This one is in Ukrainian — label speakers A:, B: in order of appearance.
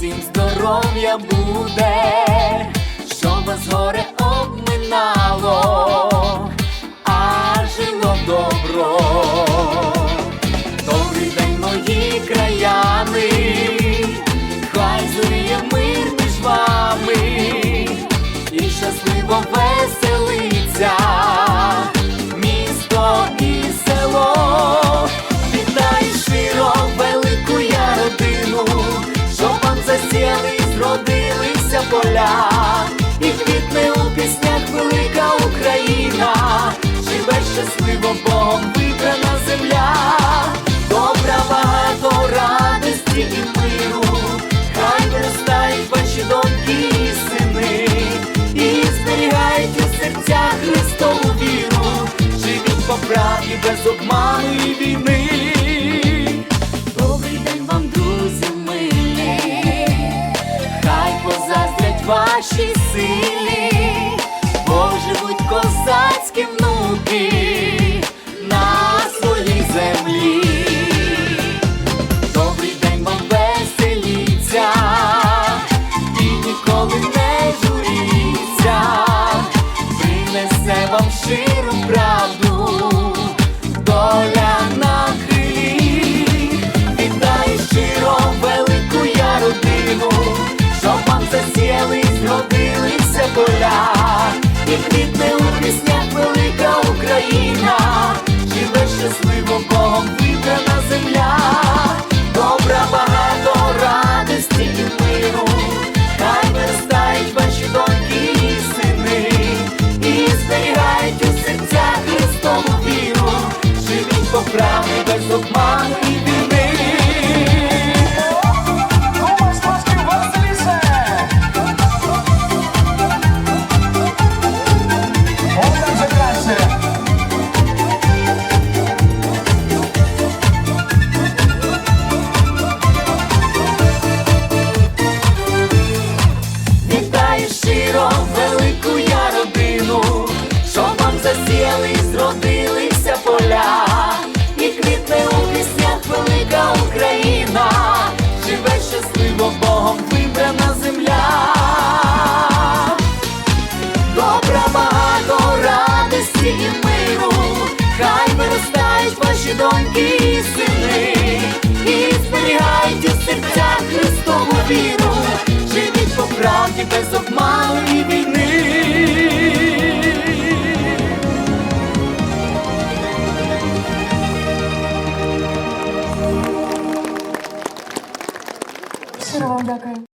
A: всім здоров'я буде, що вас горе. Поля, і квітне у піснях велика Україна, живе щасливо Богом вибрана земля, добра багато радості і миру, хай виростають ваші доньки і сини, і зберігають у серцях Христову віру, живіть по правді без обману і війни. Ваші силі, бо живуть козацькі внуки на своїй землі. Добрий день вам веселіться і ніколи не журіться, принесе вам щиру правду, доля на хилі, вітаю щиро велику я родину, щоб вам засіяли, поля, і квітне у піснях велика Україна, живе щасливо Богом вибрана земля, добра багато радості і миру, хай виростають ваші доньки і сини, і зберігають у серцях Христову віру, живіть по правді без обману вам.